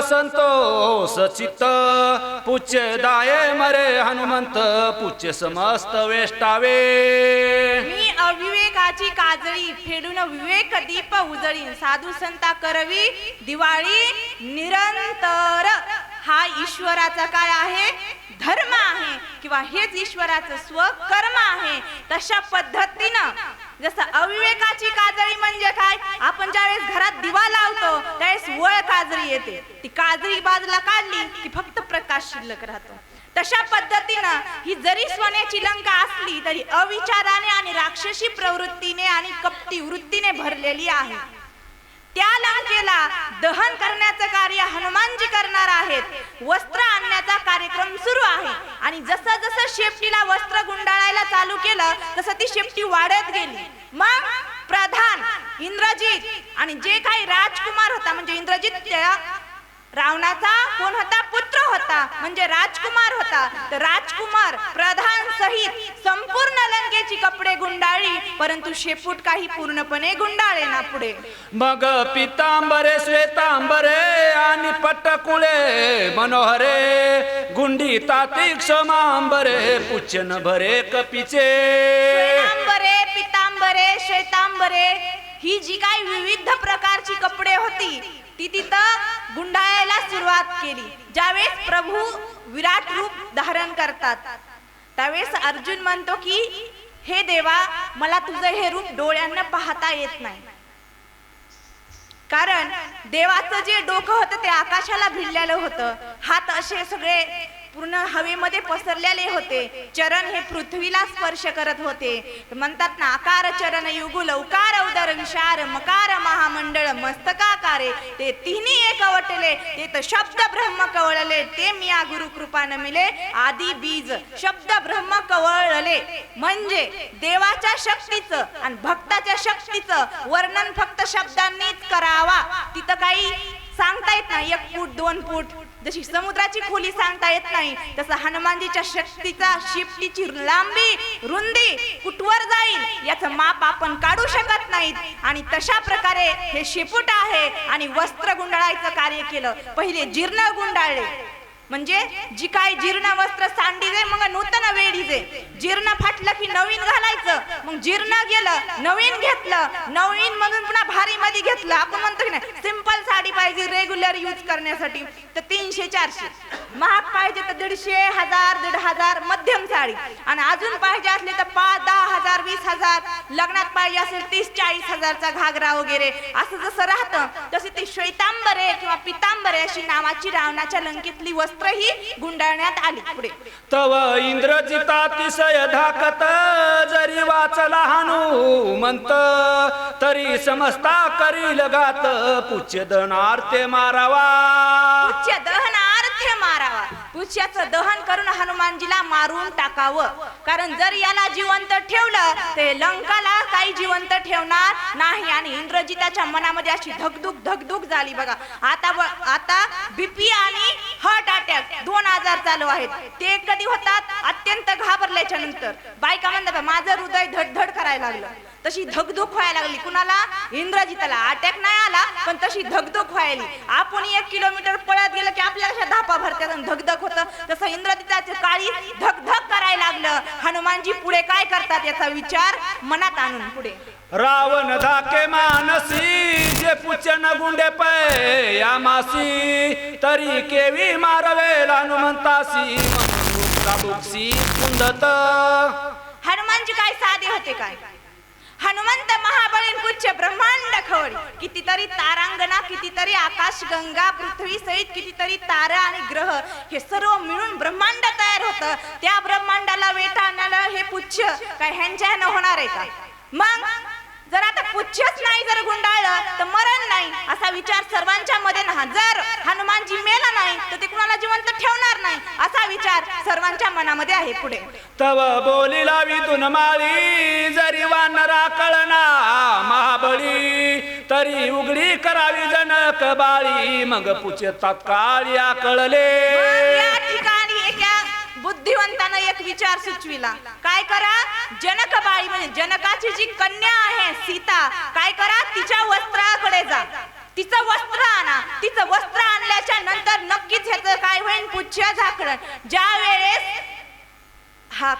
संतोष चित्त पुच्य दाये मरे हनुमंत पुच्य समस्त वेष्टावे। मी अविवेकाची काजळी फेडून विवेक दीप उजळी साधू संता करवी दिवाळी निरंतर. हा ईश्वराचा काय आहे? धर्म आहे. किंवा हेच ईश्वराचं स्वकर्म आहे. तशा पद्धतीनं जसं अविवेकाची काजळी म्हणजे काय? आपण ज्यावेळेस घरात दिवा लावतो त्यावेळेस वळ काजळी येते. ती काजळी बाजूला काढली की फक्त प्रकाश शिल्लक राहतो. तशा पद्धतीनं ही जरी सोन्याची लंका असली तरी अविचाराने आणि राक्षसी प्रवृत्तीने आणि कपटी वृत्तीने भरलेली आहे. त्या लंकेला दहन करण्याचं कार्य हनुमानजी करणार आहेत. वस्त्र आणण्याचा कार्यक्रम सुरू आहे. आणि जसं जसं शेपटीला वस्त्र गुंडाळायला चालू केलं तसं ती शेपटी वाढत गेली. मग प्रधान इंद्रजीत आणि जे काही राजकुमार होता म्हणजे इंद्रजित त्या रावणाचा कोण होता? पुत्र होता. म्हणजे राजकुमार होता. तर राजकुमार प्रधान सहित संपूर्ण लंकेची कपडे गुंडाळली परंतु शेपूट काही पूर्णपणे गुंडाळे ना पुढे. मग पितांबरे श्वेतांबरे आणि पटकुळे मनोहरे गुंडी तातिक क्षमांबरे पुच्छन भरे कपिचे. श्वेतांबरे पितांबरे श्वेतांबरे ही जी काही विविध प्रकारची कपडे होती ती तिथं गुंडाळायला सुरुवात केली. ज्यावेळेस प्रभू विराट रूप धारण करतात. त्यावेळेस अर्जुन म्हणतो की हे देवा मला तुझं हे रूप डोळ्यांना पाहता येत नाही. कारण देवाचं जे डोकं होतं ते आकाशाला भिडलेलं होतं. हात असे सगळे पूर्ण हवेमध्ये पसरलेले होते. चरण हे पृथ्वीला स्पर्श करत होते. म्हणतात ना आकार चरण युगुल उकार उदर विशार मकार महामंडळ मस्तकाकारे ते तिन्ही कवटले ते तर शब्द ब्रह्म कवळले. ते मी या गुरु कृपा मिले. आदी बीज शब्द ब्रह्म कवळले. म्हणजे देवाच्या शक्तीचं आणि भक्ताच्या शक्तीचं वर्णन फक्त शब्दांनीच करावा. तिथं काही सांगता येत नाही. एक फूट दोन फूट. जशी समुद्राची खोली सांगता येत नाही तसं हनुमानजीच्या शक्तीचा शिफ्टीची लांबी रुंदी कुठवर जाईल याचं माप आपण काढू शकत नाहीत. आणि तशा प्रकारे हे शेपूट आहे आणि वस्त्र गुंडाळायचं कार्य केलं. पहिले जीर्ण गुंडाळले. म्हणजे जी काय जीर्ण वस्त्र सांडीजे मग नूतन वेडीजे जीर्ण फाटलं की नवीन घालायचं. मग जीर्ण गेलं नवीन घेतलं नवीन मधून पुन्हा भारी मध्ये घेतलं. आपण म्हणतो की नाही सिंपल साडी पाहिजे रेग्युलर यूज करण्यासाठी. तर तीनशे चारशे. महाग पाहिजे तर दीडशे हजार दीड हजार मध्यम साडी. आणि अजून पाहिजे असले तर पाच दहा हजार वीस हजार. लग्नात पाहिजे असेल तीस चाळीस हजारचा घागरा वगैरे. असं जसं राहतं तसं श्वेतांबरे किंवा पितांबरे अशी नावाची रावणाच्या लंकेतली वस्त्र ही गुंडाळण्यात आली पुढे. तव इंद्रजितातिशय धाकत जरी वाचला हनुमंत तरी समजता करील गात पुच्य दनार्थे मारावा. पुच्छ दहनार्थ पुष्याचं दहन करून हनुमानजीला मारून टाकावं. कारण जर याला जिवंत ठेवलं ते लंकाला काही जिवंत ठेवणार नाही. आणि इंद्रजिताच्या मनामध्ये अशी धगधुक धगधुक झाली बघा. आता आता बीपी आणि हार्ट अटॅक दोन आजार चालू आहेत. ते कधी होतात? अत्यंत घाबरल्याच्या नंतर. बायका म्हणतात माझं हृदय धडधड करायला लागलं. तशी धगधुक व्हायला लागली. कुणाला? इंद्रजिताला. अटॅक नाही आला पण तशी धगधुक व्हायली. आपण एक किलोमीटर पळत गेलं की आपल्याला अशा धापा भरतात धगधग होतं. तसं इंद्रजिताची काळी धगधग हनुमानजी पुढे काय करतात याचा विचार मनात आणून पुढे. रावण धाके मानसी जे पुचन गुंडे पै या मासी तरी केवी मारवेल हनुमंतासी. बुक्सी कुंदत हनुमानजी काय साधे होते काय? हनुमंत महाबळीन पुच्छ ब्रह्मांड खवड. कितीतरी तारांगणा कितीतरी आकाश गंगा पृथ्वी सहित कितीतरी तारा आणि ग्रह हे सर्व मिळून ब्रह्मांड तयार होतं. त्या ब्रह्मांडाला वेठा आणलं हे पुच्छ काय ह्यांच्या ह्यानं होणार आहे का? मग जर आता पुच्छच नाही जर गुंडाळलं तर मरण नाही असा विचार सर्वांच्या मध्ये ना. जर हनुमानजी मेला नाही तर ते कुणाला जिवंत ठेवणार नाही असा विचार सर्वांच्या मनामध्ये आहे पुढे. तव बोलीला विदुन माळी जरी वानरा कळना तरी उघडी करावी जनक बाळी. मग पुच तात्काळ या कळले. या ठिकाणी एका बुद्धिवंतानं एक विचार सुचविला. काय करा? जनक बाळी म्हणजे जनकाची जी कन्या आहे सीता काय करा? तिच्या वस्त्राकडे जा. तिचं वस्त्र आणा. तिचं वस्त्र आणल्याच्या नंतर नक्कीच ह्याचं काय होईल पुच्छ झाकण. ज्या वेळेस हा